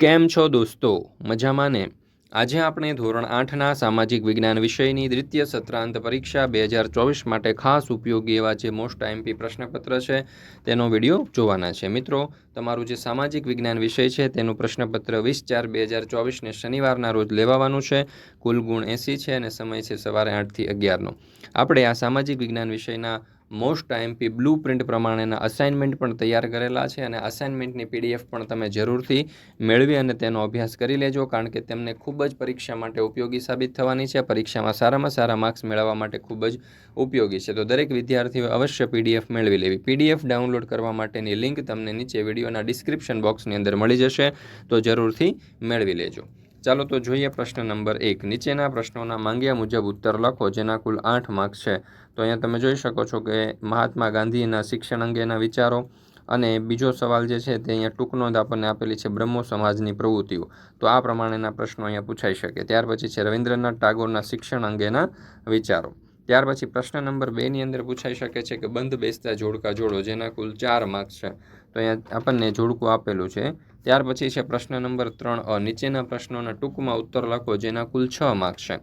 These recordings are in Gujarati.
કેમ છો દોસ્તો? મજામાં ને? આજે આપણે ધોરણ આઠના સામાજિક વિજ્ઞાન વિષયની દ્વિતીય સત્રાંત પરીક્ષા બે હજાર ચોવીસ માટે ખાસ ઉપયોગી એવા જે મોસ્ટ આઈમપી પ્રશ્નપત્ર છે, તેનો વીડિયો જોવાના છે. મિત્રો, તમારું જે સામાજિક વિજ્ઞાન વિષય છે, તેનું પ્રશ્નપત્ર વીસ ચાર બે હજાર ચોવીસને શનિવારના રોજ લેવાવાનું છે. કુલ ગુણ એંસી છે અને સમય છે સવારે આઠથી અગિયારનો. આપણે આ સામાજિક વિજ્ઞાન વિષયના મોસ્ટ આઈએમપી બ્લુ પ્રિન્ટ પ્રમાણેના અસાઇનમેન્ટ પણ તૈયાર કરેલા છે અને અસાઇનમેન્ટની પીડીએફ પણ તમે જરૂરથી મેળવી અને તેનો અભ્યાસ કરી લેજો, કારણ કે તેમને ખૂબ જ પરીક્ષા માટે ઉપયોગી સાબિત થવાની છે. પરીક્ષામાં સારામાં સારા માર્ક્સ મેળવવા માટે ખૂબ જ ઉપયોગી છે. તો દરેક વિદ્યાર્થીઓ અવશ્ય પીડીએફ મેળવી લેવી. પીડીએફ ડાઉનલોડ કરવા માટેની લિંક તમને નીચે વિડીયોના ડિસ્ક્રિપ્શન બોક્સની અંદર મળી જશે. તો જરૂરથી મેળવી લેજો. ચાલો તો જોઈએ પ્રશ્ન નંબર એક. નીચેના પ્રશ્નોના માંગ્યા મુજબ ઉત્તર લખો, જેના કુલ આઠ માર્ક્સ છે. તો અહીંયા તમે જોઈ શકો છો કે મહાત્મા ગાંધીના શિક્ષણ અંગેના વિચારો અને બીજો સવાલ જે છે તે અહીંયા ટૂંક નોંધ આપણને આપેલી છે બ્રહ્મો સમાજની પ્રવૃત્તિઓ. તો આ પ્રમાણેના પ્રશ્નો અહીંયા પૂછાઈ શકે. ત્યાર પછી છે રવિન્દ્રનાથ ટાગોરના શિક્ષણ અંગેના વિચારો. ત્યાર પછી પ્રશ્ન નંબર બેની અંદર પૂછાઈ શકે છે કે બંધ બેસતા જોડકા જોડો, જેના કુલ ચાર માર્ક્સ છે. તો અહીંયા આપણને જોડકું આપેલું છે ત્યાર પછી છે પ્રશ્ન નંબર ત્રણ, અ, નીચેના પ્રશ્નોના ટૂંકમાં ઉત્તર લખો જેના કુલ છ માર્ક્સ છે.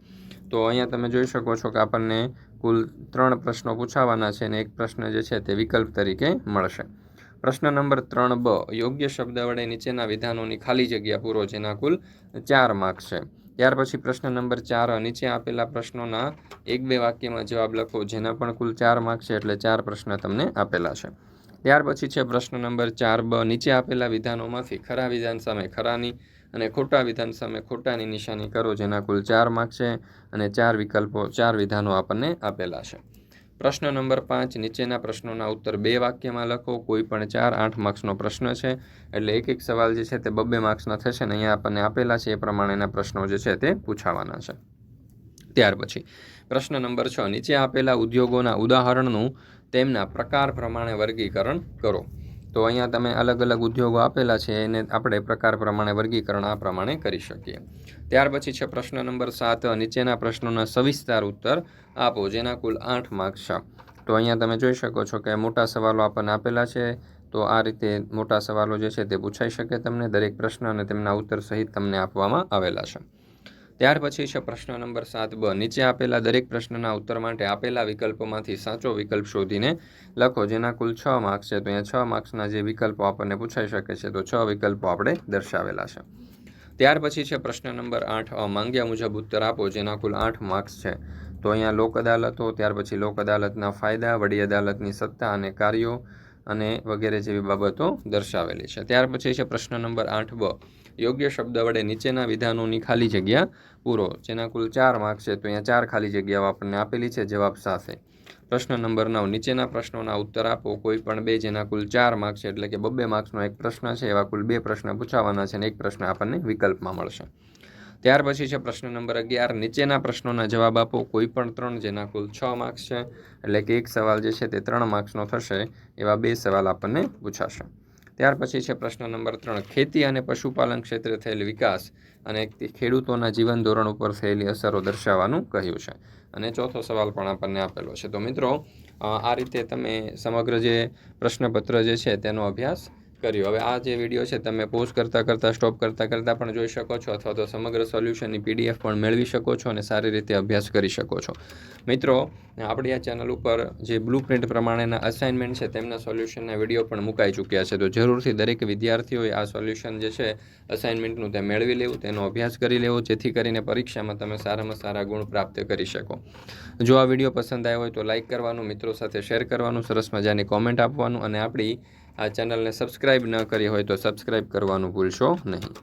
તો અહીંયા તમે જોઈ શકો છો કે આપણને કુલ ત્રણ પ્રશ્નો પૂછાવાના છે અને એક પ્રશ્ન જે છે તે વિકલ્પ તરીકે મળશે. પ્રશ્ન નંબર ત્રણ, બ, યોગ્ય શબ્દ વડે નીચેના વિધાનોની ખાલી જગ્યા પૂરો જેના કુલ ચાર માર્ક્સ છે. ત્યાર પછી પ્રશ્ન નંબર ચાર નીચે આપેલા પ્રશ્નોના એક બે વાક્યમાં જવાબ લખો જેના પણ કુલ ચાર માર્ક્સ છે એટલે ચાર પ્રશ્ન તમને આપેલા છે. ત્યાર પછી છે પ્રશ્ન નંબર ચાર, બ, નીચે આપેલા વિધાનોમાંથી ખરા વિધાન સામે ખરાની અને ખોટા વિધાન સામે ખોટાની નિશાની કરો, જેના કુલ ચાર માર્ક છે અને ચાર વિકલ્પો, ચાર વિધાનો આપણને આપેલા છે. પ્રશ્ન નંબર પાંચ, નીચેના પ્રશ્નોના ઉત્તર બે વાક્યમાં લખો. કોઈ પણ ચાર, આઠ માર્ક્સનો પ્રશ્ન છે. એટલે એક એક સવાલ જે છે તે બબ્બે માર્ક્સના થશે ને અહીંયા આપણને આપેલા છે. એ પ્રમાણેના પ્રશ્નો જે છે તે પૂછાવાના છે. ત્યાર પછી પ્રશ્ન નંબર છ, નીચે આપેલા ઉદ્યોગોના ઉદાહરણનું તેમના પ્રકાર પ્રમાણે વર્ગીકરણ કરો. તો અહીંયા તમે અલગ અલગ ઉદ્યોગો આપેલા છે, એને આપણે પ્રકાર પ્રમાણે વર્ગીકરણ આ પ્રમાણે કરી શકીએ. ત્યાર પછી છે પ્રશ્ન નંબર સાત, નીચેના પ્રશ્નોના સવિસ્તાર ઉત્તર આપો, જેના કુલ આઠ માર્ક્સ છે. તો અહીંયા તમે જોઈ શકો છો કે મોટા સવાલો આપણને આપેલા છે. તો આ રીતે મોટા સવાલો જે છે તે પૂછાઈ શકે તમને, દરેક પ્રશ્ન અને તેમના ઉત્તર સહિત તમને આપવામાં આવેલા છે. ત્યાર પછી છે પ્રશ્ન નંબર સાત બ. નીચે આપેલા દરેક પ્રશ્નના ઉત્તર માટે આપેલા વિકલ્પોમાંથી સાચો વિકલ્પ શોધીને લખો, જેના કુલ છ માર્ક્સ છે. તો અહીંયા છ માર્ક્સના જે વિકલ્પો આપણને પૂછાઈ શકે છે, તો છ વિકલ્પો આપણે દર્શાવેલા છે. ત્યાર પછી છે પ્રશ્ન નંબર આઠ માંગ્યા મુજબ ઉત્તર આપો, જેના કુલ આઠ માર્ક્સ છે. તો અહીંયા લોક અદાલતો, ત્યાર પછી લોક અદાલતના ફાયદા, વડી અદાલતની સત્તા અને કાર્યો અને વગેરે જેવી બાબતો દર્શાવેલી છે. ત્યાર પછી છે પ્રશ્ન નંબર આઠ બ. યોગ્ય શબ્દ વડે નીચેના વિધાનોની ખાલી જગ્યા પૂરો. જેના કુલ ચાર માર્ક છે, તો અહીંયા ચાર ખાલી જગ્યાઓ આપણને આપેલી છે, જવાબ સાથે. પ્રશ્ન નંબર નવ. નીચેના પ્રશ્નોના ઉત્તર આપો. કોઈ પણ બે જેના કુલ ચાર માર્ક છે, એટલે કે બબ્બે માર્ક્સનો એક પ્રશ્ન છે, એવા કુલ બે પ્રશ્ન પૂછાવાના છે અને એક પ્રશ્ન આપણને વિકલ્પમાં મળશે. ત્યાર પછી છે પ્રશ્ન નંબર અગિયાર. નીચેના પ્રશ્નોના જવાબ આપો. કોઈ પણ ત્રણ જેના કુલ છ માર્ક્સ છે, એટલે કે એક સવાલ જે છે તે ત્રણ માર્ક્સનો થશે, એવા બે સવાલ આપણને પૂછાશે. ત્યાર પછી છે પ્રશ્ન નંબર ત્રણ. ખેતી અને પશુપાલન ક્ષેત્રે થયેલ વિકાસ અને ખેડૂતોના જીવન ધોરણ ઉપર થયેલી અસરો દર્શાવવાનું કહ્યું છે. અને ચોથો સવાલ પણ આપણને આપેલો છે. તો મિત્રો, આ રીતે તમે સમગ્ર જે પ્રશ્નપત્ર જે છે તેનો અભ્યાસ કર્યું. હવે આ જે વીડિયો છે, તમે પોઝ કરતાં કરતાં સ્ટોપ કરતાં કરતાં પણ જોઈ શકો છો અથવા તો સમગ્ર સોલ્યુશનની પીડીએફ પણ મેળવી શકો છો અને સારી રીતે અભ્યાસ કરી શકો છો. મિત્રો, આપણી આ ચેનલ ઉપર જે બ્લુ પ્રિન્ટ પ્રમાણેના અસાઇનમેન્ટ છે, તેમના સોલ્યુશનના વીડિયો પણ મુકાઈ ચૂક્યા છે. તો જરૂરથી દરેક વિદ્યાર્થીઓએ આ સોલ્યુશન જે છે અસાઇનમેન્ટનું તે મેળવી લેવું, તેનો અભ્યાસ કરી લેવો, જેથી કરીને પરીક્ષામાં તમે સારામાં સારા ગુણ પ્રાપ્ત કરી શકો. જો આ વીડિયો પસંદ આવ્યો હોય તો લાઇક કરવાનું, મિત્રો સાથે શેર કરવાનું, સરસ મજાની કોમેન્ટ આપવાનું અને આપણી આ ચેનલને સબસ્ક્રાઈબ ન કરી હોય તો સબસ્ક્રાઈબ કરવાનું ભૂલશો નહીં.